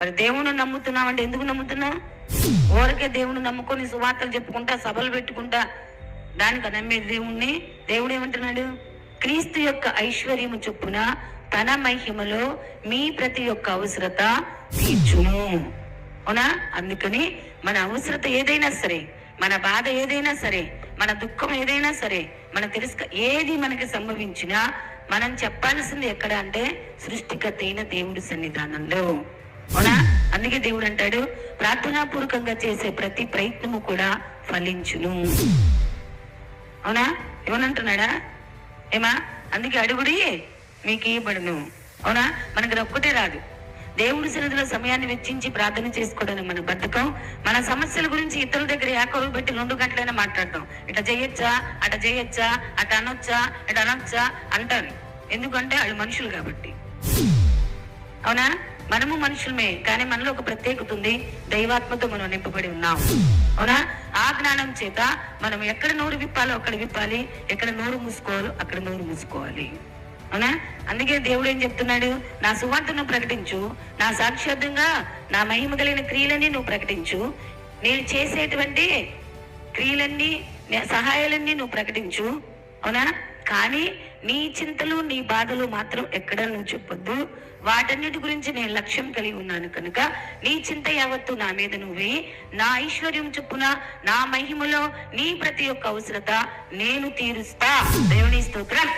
మరి దేవుని నమ్ముతున్నావు అంటే ఎందుకు నమ్ముతున్నా? ఊరికే దేవుని నమ్ముకొని సువార్తలు చెప్పుకుంటా సభలు పెట్టుకుంటా దానికి నమ్మే దేవుణ్ణి దేవుడు ఏమంటున్నాడు? క్రీస్తు యొక్క ఐశ్వర్యము చొప్పున తన మహిమలో మీ ప్రతి ఒక్క అవసరత తీర్చుము. అవునా? అందుకని మన అవసరత ఏదైనా సరే మన బాధ ఏదైనా సరే మన దుఃఖం ఏదైనా సరే మన తిరస్క ఏది మనకి సంభవించినా మనం చెప్పాల్సింది ఎక్కడ అంటే సృష్టికర్త అయిన దేవుడి సన్నిధానంలో. అవునా? అందుకే దేవుడు అంటాడు ప్రార్థనాపూర్వకంగా చేసే ప్రతి ప్రయత్నము కూడా ఫలించును. అవునా? ఏమనంటున్నాడా? ఏమా? అందుకే అడుగుడి మీకు ఇవ్వబడును. అవునా? మనకి ఒక్కటే రాదు. దేవుడి సన్నిధిలో సమయాన్ని వెచ్చించి ప్రార్థన చేసుకోవడానికి మన బద్ధకం. మన సమస్యల గురించి ఇతరుల దగ్గర ఏకరు పెట్టి రెండు గంటలైనా మాట్లాడతాం. ఇట చేయొచ్చా అట చేయొచ్చా అట అనొచ్చా? ఇట అనొచ్చా? అంటారు. ఎందుకంటే వాళ్ళు మనుషులు కాబట్టి. అవునా? మనము మనుషులమే కానీ మనలో ఒక ప్రత్యేకత ఉంది. దైవాత్మతో మనం నింపబడి ఉన్నాం. అవునా? ఆ జ్ఞానం చేత మనం ఎక్కడ నోరు విప్పాలో అక్కడ విప్పాలి. ఎక్కడ నోరు మూసుకోవాలో అక్కడ నోరు మూసుకోవాలి. అవునా? అందుకే దేవుడు ఏం చెప్తున్నాడు? నా సువార్తను ప్రకటించు. నా సాక్ష్యార్థంగా నా మహిమ కలిగిన క్రియలన్నీ నువ్వు ప్రకటించు. నేను చేసేటువంటి క్రియలన్నీ నే- సహాయాలన్నీ నువ్వు ప్రకటించు. అవునా? కానీ నీ చింతలు నీ బాధలు మాత్రం ఎక్కడ నువ్వు చెప్పొద్దు. వాటన్నిటి గురించి నేను లక్ష్యం కలిగి ఉన్నాను కనుక నీ చింత యావత్తు నా మీద నువ్వే. నా ఐశ్వర్యం చొప్పున నా మహిమలో నీ ప్రతి ఒక్క అవసరత నేను తీరుస్తా. దేవుని స్తోత్రం.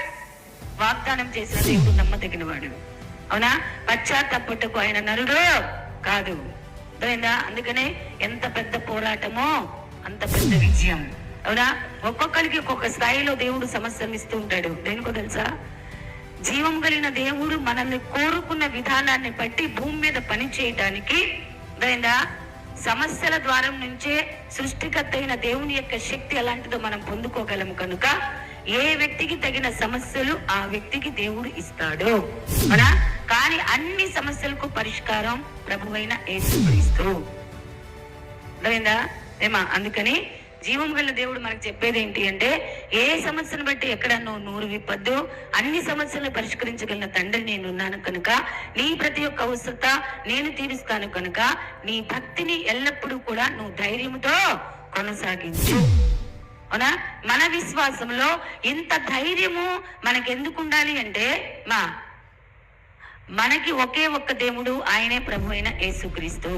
వాగ్దానం చేసిన దేవుడు నమ్మదగిన వాడు అవునా? పశ్చాత్తపట్టుకు ఆయన నరుడు కాదు. అర్థమైందా? అందుకనే ఎంత పెద్ద పోరాటమో అంత పెద్ద విజయం. అవునా? ఒక్కొక్కరికి ఒక్కొక్క స్థాయిలో దేవుడు సమస్యను ఇస్తూ ఉంటాడు. దేనికో తెలుసా? జీవం కలిగిన దేవుడు మనల్ని కోరుకున్న విధానాన్ని బట్టి భూమి మీద పని చేయటానికి సమస్యల ద్వారం నుంచే సృష్టికర్త అయిన దేవుని యొక్క శక్తి ఎలాంటిదో మనం పొందుకోగలము కనుక ఏ వ్యక్తికి తగిన సమస్యలు ఆ వ్యక్తికి దేవుడు ఇస్తాడు. అవునా? కానీ అన్ని సమస్యలకు పరిష్కారం ప్రభువైన యేసుక్రీస్తు. అర్థమైందా? ఏమా? అందుకని జీవం గల దేవుడు మనకు చెప్పేది ఏంటి అంటే ఏ సమస్యను బట్టి ఎక్కడ నువ్వు నూరు విప్పద్దు అన్ని సమస్యలను పరిష్కరించగలిగిన తండ్రి నేను ఉన్నాను కనుక నీ ప్రతి ఒక్క అవసరత నేను తీరుస్తాను కనుక నీ భక్తిని ఎల్లప్పుడూ కూడా నువ్వు ధైర్యంతో కొనసాగించు. అవునా? మన విశ్వాసంలో ఇంత ధైర్యము మనకి ఎందుకు ఉండాలి అంటే మా మనకి ఒకే ఒక్క దేవుడు ఆయనే ప్రభు అయిన యేసుక్రీస్తు.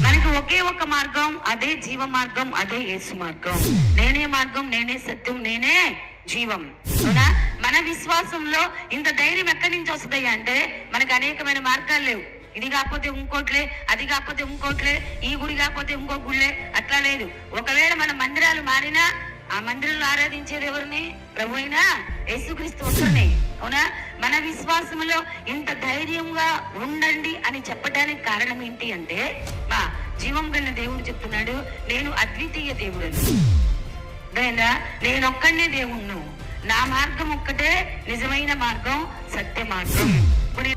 మనకి ఒకే ఒక్క మార్గం అదే జీవ మార్గం అదే యేసు మార్గం. నేనే మార్గం నేనే సత్యం నేనే జీవం. అవునా? మన విశ్వాసంలో ఇంత ధైర్యం ఎక్కడి నుంచి వస్తుంది అంటే మనకు అనేకమైన మార్గాలు లేవు. ఇది కాకపోతే ఇంకోట్లే అది కాకపోతే ఇంకోట్లే ఈ గుడి కాకపోతే ఇంకో గుళ్ళే అట్లా లేదు. ఒకవేళ మన మందిరాలు మారినా ఆ మందిరంలో ఆరాధించేది ఎవరిని? ప్రభు అయినా యేసుక్రీస్తు ఒక్కరినే. అవునా? మన విశ్వాసంలో ఇంత ధైర్యంగా ఉండండి అని చెప్పడానికి కారణం ఏంటి అంటే మా జీవం గల దేవుడు చెప్తున్నాడు నేను అద్వితీయ దేవుడు నేను ఒక్కడనే దేవుణ్ణు. నా మార్గం ఒక్కటే నిజమైన మార్గం సత్య మార్గం. ఇప్పుడు